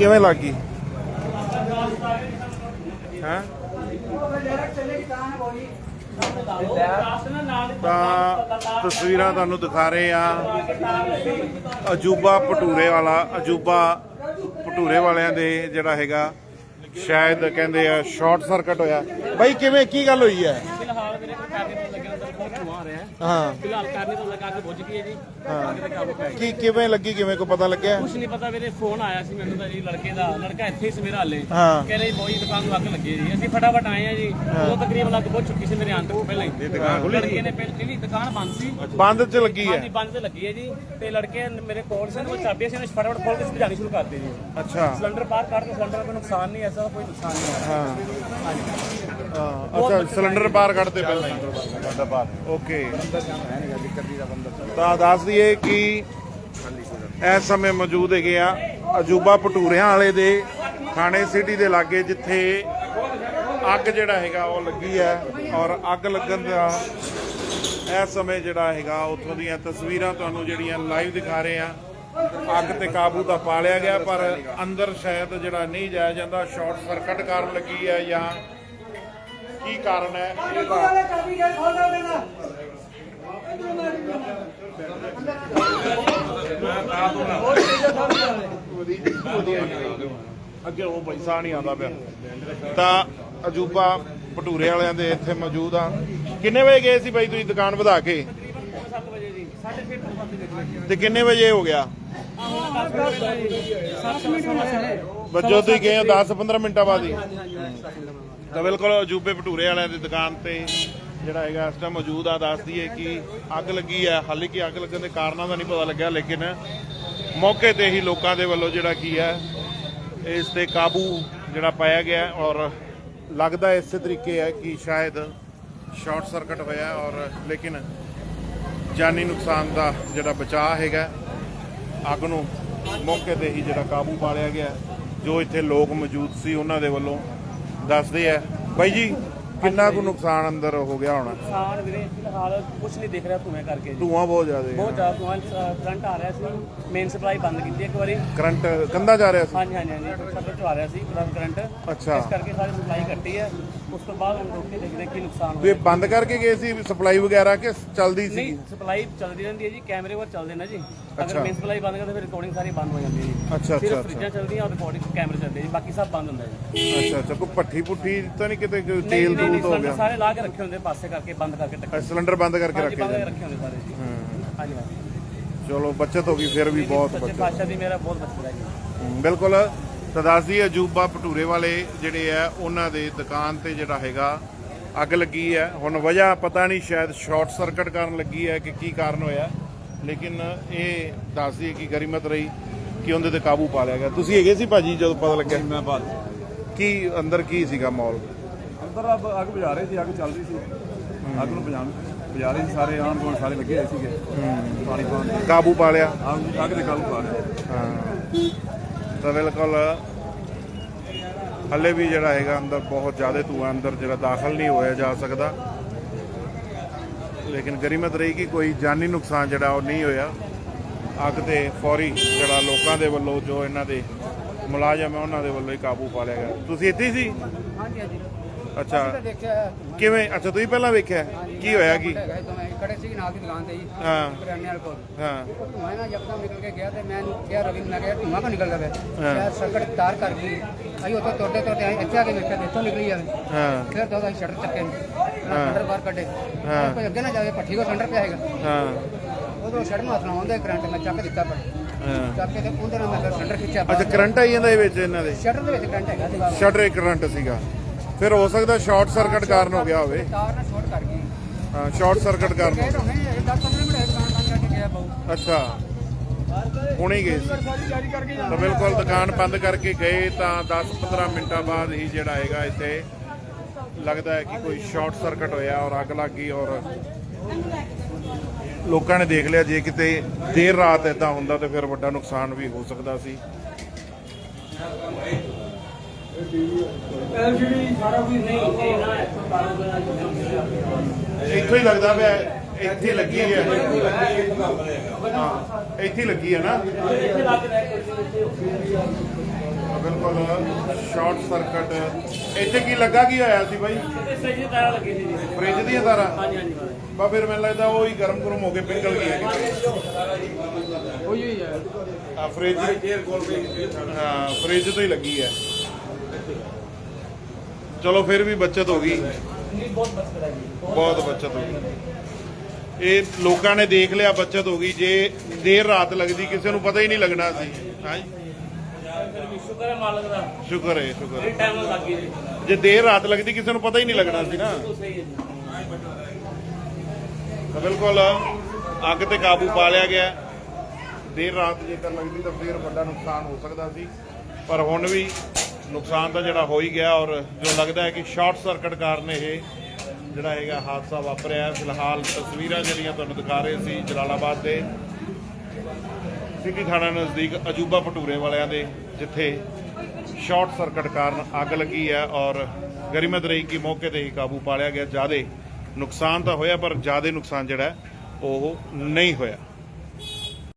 ਕਿਵੇਂ ਲੱਗ? ਗਈ ਹੈ? ਤਾਂ ਤਸਵੀਰਾਂ ਤੁਹਾਨੂੰ ਦਿਖਾ ਰਹੇ ਆ। ਅਜੂਬਾ ਭਟੂਰੇ ਵਾਲਾ, ਅਜੂਬਾ ਭਟੂਰੇ ਵਾਲਿਆਂ ਦੇ ਜਿਹੜਾ ਹੈਗਾ, ਸ਼ਾਇਦ ਕਹਿੰਦੇ ਆ ਸ਼ਾਰਟ ਸਰਕਟ ਹੋਇਆ। ਬਾਈ, ਕਿਵੇਂ, ਕੀ ਗੱਲ ਹੋਈ ਹੈ ਫਿਲਹਾਲ ਮੇਰੇ ਕੋਲ ਕਰਨੇ ਤੋਂ ਲੱਗਣ ਅੰਦਰ ਬਹੁਤ ਧੂਆਂ ਆ ਰਿਹਾ ਹੈ। ਹਾਂ। ਫਿਲਹਾਲ ਕਰਨੇ ਤੋਂ ਲੱਗਾ ਕੇ ਬੁੱਝ ਗਈ ਹੈ ਜੀ। ਅੱਗ ਤੇ ਕਾਬੂ ਪੈ ਗਿਆ ਕੀ ਕਿਵੇਂ ਲੱਗੀ ਕਿਵੇਂ ਕੋ ਪਤਾ ਲੱਗਿਆ? ਕੁਛ ਨਹੀਂ ਪਤਾ ਮੇਰੇ ਫੋਨ ਆਇਆ ਸੀ ਮੈਨੂੰ ਤਾਂ ਜੀ ਲੜਕੇ ਦਾ ਲੜਕਾ ਇੱਥੇ ਹੀ ਸੀ ਮੇਰਾ ਹਾਲੇ। ਹਾਂ। ਕਹਿੰਦੇ ਜੀ ਬੋਈ ਦੁਕਾਨ ਨੂੰ ਅੱਗ ਲੱਗੀ ਹੈ ਜੀ। ਅਸੀਂ ਫਟਾਫਟ ਆਏ ਆ ਜੀ। ਉਹ ਤਕਰੀਬਨ ਅੱਗ ਬਹੁਤ ਚੁੱਕੀ ਸੀ ਮੇਰੇ ਆਉਣ ਤੋਂ ਪਹਿਲਾਂ ਹੀ। ਦੁਕਾਨ ਖੁੱਲੀ ਲੜਕੇ ਨੇ ਪਹਿਲਾਂ ਨਹੀਂ ਦੁਕਾਨ ਬੰਦ ਸੀ। ਬੰਦ ਚ ਲੱਗੀ ਹਾਂਜੀ ਹੈ ਬੰਦ ਤੇ ਲੱਗੀ ਹੈ ਜੀ। ਤੇ ਲੜਕੇ ਮੇਰੇ ਕੋਲ ਸਨ ਉਹ ਚਾਬੀਆਂ ਸੀ ਉਹਨੇ ਫਟਾਫਟ ਖੋਲ ਕੇ ਭਜਾਣੀ ਸ਼ੁਰੂ ਕਰ ਦਿੱਤੀ ਜੀ। ਅੱਛਾ। ਸਿਲੰਡਰ ਪਾਰ ਕਰ ਕੇ ਸਿਲੰਡਰ ਕੋਈ ਨੁਕਸਾਨ ਨਹੀਂ ਐਸਾ ਕੋਈ ਨੁਕਸਾਨ ਨਹੀਂ ਆਇਆ ਹਾਂ। ਹਾਂਜੀ। ਹਾਂ, ਅੱਛਾ ਸਿਲੰਡਰ ਬਾਹਰ ਕੱਢਦੇ ਪਹਿਲਾਂ ਹੀ। ਓਕੇ। ਤਾਂ ਦੱਸ ਦਈਏ ਕਿ ਇਸ ਸਮੇਂ ਮੌਜੂਦ ਹੈਗੇ ਆ ਅਜੂਬਾ ਭਟੂਰਿਆਂ ਵਾਲੇ ਦੇ ਥਾਣੇ ਸਿਟੀ ਦੇ ਲਾਗੇ ਜਿੱਥੇ ਅੱਗ ਜਿਹੜਾ ਹੈਗਾ ਉਹ ਲੱਗੀ ਹੈ ਔਰ ਅੱਗ ਲੱਗਣ ਦਾ ਇਸ ਸਮੇਂ ਜਿਹੜਾ ਹੈਗਾ ਉੱਥੋਂ ਦੀਆਂ ਤਸਵੀਰਾਂ ਤੁਹਾਨੂੰ ਜਿਹੜੀਆਂ ਲਾਈਵ ਦਿਖਾ ਰਹੇ ਆ ਅੱਗ ਤੇ ਕਾਬੂ ਤਾਂ ਪਾ ਲਿਆ ਗਿਆ ਪਰ ਅੰਦਰ ਸ਼ਾਇਦ ਜਿਹੜਾ ਨਹੀਂ ਜਾਇਆ ਜਾਂਦਾ ਸ਼ਾਰਟ ਸਰਕਟ ਕਾਰਨ ਲੱਗੀ ਹੈ ਜਾਂ ਕੀ ਕਾਰਨ ਹੈ? ਅੱਗੇ ਉਹ ਪੈਸਾ ਨਹੀਂ ਆਉਂਦਾ ਪਿਆ। ਤਾਂ ਅਜੂਬਾ ਭਟੂਰੇ ਵਾਲਿਆਂ ਦੇ ਇੱਥੇ ਮੌਜੂਦ ਆ। ਕਿੰਨੇ ਵਜੇ ਗਏ ਸੀ ਬਾਈ ਤੁਸੀਂ ਦੁਕਾਨ ਵਧਾ ਕੇ? ਤੇ ਕਿੰਨੇ ਵਜੇ ਹੋ ਗਿਆ? ਬੱਜੋ ਤੁਸੀਂ ਗਏ ਹੋ 10-15 ਮਿੰਟਾਂ ਬਾਅਦ ਹੀ। ਤਾਂ ਬਿਲਕੁਲ ਅਜੂਬੇ ਭਟੂਰੇ ਵਾਲਿਆਂ ਦੀ ਦੁਕਾਨ ਤੇ। ਜਿਹੜਾ ਹੈਗਾ, ਇਸ ਟਾਈਮ ਮੌਜੂਦ ਆ ਦੱਸਦੀ ਹੈ ਕਿ ਅੱਗ ਲੱਗੀ ਹੈ ਹਾਲੇ ਕਿ ਅੱਗ ਲੱਗਣ ਦੇ ਕਾਰਨਾਂ ਦਾ ਨਹੀਂ ਪਤਾ ਲੱਗਿਆ, ਲੇਕਿਨ ਮੌਕੇ ਤੇ ਹੀ ਲੋਕਾਂ ਦੇ ਵੱਲੋਂ ਜਿਹੜਾ ਕੀ ਹੈ ਇਸ ਤੇ ਕਾਬੂ ਜਿਹੜਾ ਪਾਇਆ ਗਿਆ ਔਰ ਲੱਗਦਾ ਇਸੇ ਤਰੀਕੇ ਹੈ ਕਿ ਸ਼ਾਇਦ ਸ਼ਾਰਟ ਸਰਕਟ ਹੋਇਆ ਔਰ ਲੇਕਿਨ ਜਾਨੀ ਨੁਕਸਾਨ ਦਾ ਜਿਹੜਾ ਬਚਾਅ ਹੈਗਾ, ਅੱਗ ਨੂੰ ਮੌਕੇ ਤੇ ਹੀ ਜਿਹੜਾ ਕਾਬੂ ਪਾ ਲਿਆ ਗਿਆ। ਜੋ ਇੱਥੇ ਲੋਕ ਮੌਜੂਦ ਸੀ, ਉਹਨਾਂ ਦੇ ਵੱਲੋਂ ਦੱਸਦੇ ਆ। ਬਾਈ ਜੀ ਕਿੰਨਾ ਕੁ ਨੁਕਸਾਨ ਅੰਦਰ ਹੋ ਗਿਆ ਹੋਣਾ? ਨੁਕਸਾਨ ਵੀਰੇ ਫਿਲਹਾਲ ਕੁਝ ਨਹੀਂ ਦਿਖ ਰਿਹਾ ਧੂਏ ਕਰਕੇ ਜੀ। ਧੂਆਂ ਬਹੁਤ ਜ਼ਿਆਦਾ ਬਹੁਤ ਜ਼ਿਆਦਾ ਧੂਆਂ ਕਰੰਟ ਆ ਰਿਹਾ ਸੀ ਮੇਨ ਸਪਲਾਈ ਬੰਦ ਕੀਤੀ ਇੱਕ ਵਾਰੀ। ਕਰੰਟ ਕੰਦਾ ਜਾ ਰਿਹਾ ਸੀ? ਹਾਂਜੀ ਹਾਂਜੀ ਹਾਂਜੀ ਸਭ ਤੋਂ ਆ ਰਿਹਾ ਸੀ ਕਰੰਟ। ਅੱਛਾ। ਇਸ ਕਰਕੇ ਸਾਰੀ ਸਪਲਾਈ ਕੱਟੀ ਹੈ। ਉਸ ਤੋਂ ਬਾਅਦ ਹੁਣ ਰੋਕ ਕੇ ਦੇਖਦੇ ਹਾਂ ਕੀ ਨੁਕਸਾਨ ਵੀ ਹੋਇਆ ਇਹ ਬੰਦ ਕਰਕੇ ਗਏ ਸੀ ਸਪਲਾਈ ਵਗੈਰਾ ਕਿ ਚੱਲਦੀ ਸੀ? ਨਹੀਂ ਸਪਲਾਈ ਚੱਲਦੀ ਰਹਿੰਦੀ ਹੈ ਜੀ ਕੈਮਰੇ ਪਰ ਚੱਲਦੇ ਨਾ ਜੀ। ਅੱਛਾ। ਅਗਰ ਮੇਨ ਸਪਲਾਈ ਬੰਦ ਕਰਦੇ ਫਿਰ ਰਿਕਾਰਡਿੰਗ ਸਾਰੀ ਬੰਦ ਹੋ ਜਾਂਦੀ ਹੈ ਜੀ। ਅੱਛਾ ਅੱਛਾ ਸਿਰਫ ਫਰਿੱਜਾਂ ਚੱਲਦੀਆਂ ਔਰ ਰਿਕਾਰਡਿੰਗ ਕੈਮਰੇ ਚੱਲਦੇ ਜੀ ਬਾਕੀ ਸਭ ਬੰਦ ਹੁੰਦਾ ਜੀ। ਅੱਛਾ ਅੱਛਾ ਕੋਈ ਭੱਠੀ ਪੁੱਠੀ ਤਾਂ ਨਹੀਂ ਕਿਤੇ ਕੋਈ ਤੇਲ ਨਹੀਂ ਨਹੀਂ ਹੋ ਸਿਲੰਡਰ ਗਿਆ। ਸਾਰੇ ਲਾ ਕੇ ਰੱਖੇ ਹੁੰਦੇ ਪਾਸੇ ਕਰਕੇ ਬੰਦ ਕਰਕੇ ਟੱਕੇ ਅੱਛਾ, ਸਿਲੰਡਰ ਬੰਦ ਕਰਕੇ ਹਾਂਜੀ ਰੱਖੇ ਬੰਦ ਜਾਂਦੇ ਕਰਕੇ ਰੱਖੇ ਹੁੰਦੇ ਸਾਰੇ ਜੀ। ਹੂੰ। ਹਾਂਜੀ ਹਾਂਜੀ। ਚਲੋ ਬੱਚਤ ਹੋ ਗਈ ਫਿਰ ਵੀ ਬਹੁਤ ਸੱਚੇ ਬੱਚਤ। ਪਾਤਸ਼ਾਹ ਦੀ ਮੇਰਾ ਬਹੁਤ ਬਚਦਾ ਹੈ ਜੀ। ਹਮ, ਬਿਲਕੁਲ। ਤਦਾਸੀ ਅਜੂਬਾ ਭਟੂਰੇ ਵਾਲੇ ਜਿਹੜੇ ਆ ਉਹਨਾਂ ਦੇ ਦੁਕਾਨ ਤੇ ਜਿਹੜਾ ਹੈਗਾ ਅੱਗ ਲੱਗੀ ਹੈ। ਹੁਣ ਵਜ੍ਹਾ ਪਤਾ ਨਹੀਂ ਸ਼ਾਇਦ ਸ਼ਾਰਟ ਸਰਕਟ ਕਾਰਨ ਲੱਗੀ ਹੈ ਕਿ ਕੀ ਕਾਰਨ ਹੋਇਆ। ਲੇਕਿਨ ਇਹ ਦੱਸਦੀ ਕਿ ਗਰੀਮਤ ਰਹੀ ਕਿ ਉਹਦੇ ਤੇ ਕਾਬੂ ਪਾ ਲਿਆ ਗਿਆ। ਤੁਸੀਂ ਹੈਗੇ ਸੀ ਭਾਜੀ ਜਦੋਂ ਪਤਾ ਲੱਗਿਆ? ਮੈਂ ਬਾਅਦ ਕੀ ਅੰਦਰ ਕੀ ਸੀਗਾ ਮਾਹੌਲ? ਅੰਦਰ ਅੱਗ ਅੱਗ ਬੁਝਾ ਰਹੇ ਸੀ ਅੱਗ ਚੱਲ ਰਹੀ ਸੀ। ਅੱਗ ਨੂੰ ਬੁਝਾਉਣ ਬੁਝਾ ਰਹੇ ਸੀ ਸਾਰੇ ਆਣ ਗੁਆਂਢ ਸਾਰੇ ਲੱਗੇ ਹੋਏ ਸੀਗੇ। ਪਾਣੀ ਪਾਉਣ ਦੇ। ਕਾਬੂ ਪਾ ਲਿਆ। ਅੱਗ ਅੱਗ ਦੇ ਕਾਬੂ ਪਾ ਰਹੇ ਹਾਂ। ਤਾਂ ਬਿਲਕੁਲ ਹੱਲੇ ਵੀ ਜਿਹੜਾ ਹੈਗਾ ਅੰਦਰ ਬਹੁਤ ਜ਼ਿਆਦਾ ਧੂਆਂ ਅੰਦਰ ਜਿਹੜਾ ਦਾਖਲ ਨਹੀਂ ਹੋਇਆ ਜਾ ਸਕਦਾ। ਲੇਕਿਨ ਗਰੀਮਤ ਰਹੀ ਕਿ ਕੋਈ ਜਾਨੀ ਨੁਕਸਾਨ ਜਿਹੜਾ ਉਹ ਨਹੀਂ ਹੋਇਆ। ਅੱਗ ਤੇ ਫੌਰੀ ਜਿਹੜਾ ਲੋਕਾਂ ਦੇ ਵੱਲੋਂ ਜੋ ਇਹਨਾਂ ਦੇ ਮੁਲਾਜ਼ਮ ਹੈ ਉਹਨਾਂ ਦੇ ਵੱਲੋਂ ਹੀ ਕਾਬੂ ਪਾ ਲਿਆ ਗਿਆ। ਤੁਸੀਂ ਇੱਥੇ ਹੀ ਸੀ? ਹਾਂਜੀ ਹਾਂਜੀ। ਅੱਛਾ। ਦੇਖਿਆ ਕਿਵੇਂ? ਅੱਛਾ ਤੁਸੀਂ ਪਹਿਲਾਂ ਵੇਖਿਆ? ਕੀ ਹੋਇਆ ਕੀ? ਹੈਗਾ ਇਹ ਤਾਂ ਮੈਂ ਖੜੇ ਸੀ ਨਾਲ ਦੀ ਦੁਕਾਨ ਤੇ ਜੀ ਹਾਂ। ਕਰਿਆਨੇ ਵਾਲੇ ਕੋਲ। ਹਾਂ। ਉਹ ਧੂੰਆਂ ਨਾ ਯਕਦਮ ਨਿਕਲ ਕੇ ਗਿਆ ਤੇ ਮੈਂ ਇਹਨੂੰ ਕਿਹਾ ਰਵੀ ਨੂੰ ਮੈਂ ਕਿਹਾ ਧੂੰਆਂ ਕਿਉਂ ਨਿਕਲਦਾ ਪਿਆ? ਹਾਂ। ਸ਼ਾਇਦ ਸਰਕਟ ਤਾਰ ਕਰ ਗਈ। ਅਸੀਂ ਉੱਥੇ ਤੁਰਦੇ ਤੁਰਦੇ ਆਏ ਇੱਥੇ ਆ ਕੇ ਵੇਖਿਆ ਤੇ ਇੱਥੋਂ ਨਿਕਲੀ ਜਾਵੇ ਹਾਂ। ਫਿਰ ਦੋ ਅਸੀਂ ਸ਼ਟਰ ਚੱਕੇ ਨੂੰ ਸਿਲੰਡਰ ਬਾਹਰ ਕੱਢੇ। ਹਾਂ। ਕੋਈ ਅੱਗੇ ਨਾ ਜਾਵੇ ਪੱਠੀ ਕੋ ਸਿਲੰਡਰ ਪਿਆ ਹੈਗਾ। ਹਾਂ। ਉਦੋਂ ਸ਼ਟਰ ਨੂੰ ਹੱਥ ਲਾਉਂਦਾ ਕਰੰਟ ਮੈਂ ਚੱਕ ਦਿੱਤਾ ਪਰ। ਹਾਂ। ਚੱਕ ਕੇ ਤੇ ਉਹਦੇ ਨਾਲ ਮੈਂ ਫਿਰ ਸਿਲੰਡਰ ਖਿੱਚਿਆ। ਅੱਛਾ ਕਰੰਟ ਆਈ ਜਾਂਦਾ ਇਹ ਵਿੱਚ ਇਹਨਾਂ ਦੇ? ਸ਼ਟਰ ਦੇ ਵਿੱਚ ਕਰੰਟ ਹੈਗਾ ਸੀ ਸ਼ਟਰ ਇੱਕ ਕਰੰਟ ਸੀਗਾ। ਫਿਰ ਹੋ ਸਕਦਾ ਸ਼ਾਰਟ ਸਰਕਟ ਕਾਰਨ ਹੋ ਗਿਆ ਹੋਵੇ। ਤਾਰ ਨਾਲ ਸ਼ੋਰਟ ਕਰ ਗਈ। ਹਾਂ ਸ਼ਾਰਟ ਸਰਕਟ ਕਾਰਨ ਇਹ ਤਾਂ ਹੁਣੇ 10 15 ਮਿੰਟ ਦੁਕਾਨ ਬੰਦ ਕਰਕੇ ਗਿਆ ਅੱਛਾ। ਹੁਣੇ ਹੀ ਗਏ ਸੀ। ਤਾਂ ਬਿਲਕੁਲ ਦੁਕਾਨ ਬੰਦ ਕਰਕੇ ਗਏ ਤਾਂ 10-15 ਮਿੰਟਾਂ ਬਾਅਦ ਹੀ ਜਿਹੜਾ ਹੈਗਾ ਇੱਥੇ ਲੱਗਦਾ ਹੈ ਕਿ ਕੋਈ ਸ਼ਾਰਟ ਸਰਕਟ ਹੋਇਆ ਔਰ ਅੱਗ ਲੱਗ ਗਈ ਔਰ ਲੋਕਾਂ ਨੇ ਦੇਖ ਲਿਆ ਜੇ ਕਿਤੇ ਦੇਰ ਰਾਤ ਇਦਾਂ ਹੁੰਦਾ ਤਾਂ ਫਿਰ ਵੱਡਾ ਨੁਕਸਾਨ ਵੀ ਹੋ ਸਕਦਾ ਸੀ। ਇੱਥੋਂ ਹੀ ਲੱਗਦਾ ਪਿਆ ਹੈ, ਇੱਥੇ ਲੱਗੀ ਹੈ। ਹਾਂ ਇੱਥੇ ਹੀ ਲੱਗੀ ਹੈ ਨਾ। ਬਿਲਕੁਲ ਸ਼ਾਰਟ ਸਰਕਟ ਇੱਥੇ ਕੀ ਲੱਗਾ ਕੀ ਹੋਇਆ ਸੀ ਬਾਈ? ਤੇ ਫ੍ਰਿਜ ਦੀ ਤਾਰਾਂ ਲੱਗੀ ਸੀ ਜੀ ਫ੍ਰਿਜ ਦੀਆਂ ਤਾਰਾਂ। ਹਾਂਜੀ ਹਾਂਜੀ ਬਾ ਫਿਰ ਮੈਨੂੰ ਲੱਗਦਾ ਉਹ ਹੀ ਗਰਮ ਗਰਮ ਹੋ ਕੇ ਪਿਘਲ ਗਈ ਹੈ ਉਹੀ ਹੋਈ ਹੈ। ਆ ਫ੍ਰਿਜ ਹਾਂ ਫ੍ਰਿਜ ਤੋਂ ਹੀ ਲੱਗੀ ਹੈ। ਚਲੋ ਫਿਰ ਵੀ ਬਚਤ ਹੋ ਗਈ। ਬਹੁਤ ਬਚਤ ਹੈ ਗਈ। ਇਹ ਲੋਕਾਂ ਨੇ ਦੇਖ ਲਿਆ ਬਚਤ ਹੋ ਗਈ। ਜੇ ਦੇਰ ਰਾਤ ਲੱਗਦੀ ਕਿਸੇ ਨੂੰ ਪਤਾ ਹੀ ਨਹੀਂ ਲੱਗਣਾ ਸੀ। ਹਾਂਜੀ। ਸ਼ੁਕਰ ਹੈ ਮਾਲਕ ਦਾ ਸ਼ੁਕਰ ਹੈ। ਜੀ ਦੇਰ ਰਾਤ ਲੱਗਦੀ ਕਿਸੇ ਨੂੰ ਪਤਾ ਹੀ ਨਹੀਂ ਲੱਗਣਾ ਸੀ ਨਾ। ਬਿਲਕੁਲ ਅੱਗ ਤੇ ਕਾਬੂ ਪਾ ਲਿਆ ਗਿਆ। ਦੇਰ ਰਾਤ ਜੇਕਰ ਲੱਗਦੀ ਤਾਂ ਫਿਰ ਵੱਡਾ ਨੁਕਸਾਨ ਹੋ ਸਕਦਾ ਸੀ। ਪਰ ਹੁਣ ਵੀ ਨੁਕਸਾਨ ਤਾਂ ਜਿਹੜਾ ਹੋ ਹੀ ਗਿਆ ਔਰ ਜੋ ਲੱਗਦਾ ਹੈ ਕਿ ਸ਼ਾਰਟ ਸਰਕਟ ਕਾਰਨ ਇਹ ਜਿਹੜਾ ਹੈਗਾ ਹਾਦਸਾ ਵਾਪਰਿਆ ਹੈ। ਫਿਲਹਾਲ ਤਸਵੀਰਾਂ ਜਿਹੜੀਆਂ ਤੁਹਾਨੂੰ ਦਿਖਾ ਰਹੇ ਸੀ ਜਲਾਲਾਬਾਦ ਦੇ ਸਿਟੀ ਥਾਣਾ ਨਜ਼ਦੀਕ ਅਜੂਬਾ ਭਟੂਰੇ ਵਾਲਿਆਂ ਦੇ, ਜਿੱਥੇ ਸ਼ਾਰਟ ਸਰਕਟ ਕਾਰਨ ਅੱਗ ਲੱਗੀ ਹੈ ਔਰ ਗਰਿਮਤ ਰਹੀ ਕਿ ਮੌਕੇ ਤੇ ਹੀ ਕਾਬੂ ਪਾ ਲਿਆ ਗਿਆ ਜਿਆਦੇ ਨੁਕਸਾਨ ਤਾਂ ਹੋਇਆ, ਪਰ ਜਿਆਦੇ ਨੁਕਸਾਨ ਜਿਹੜਾ ਉਹ ਨਹੀਂ ਹੋਇਆ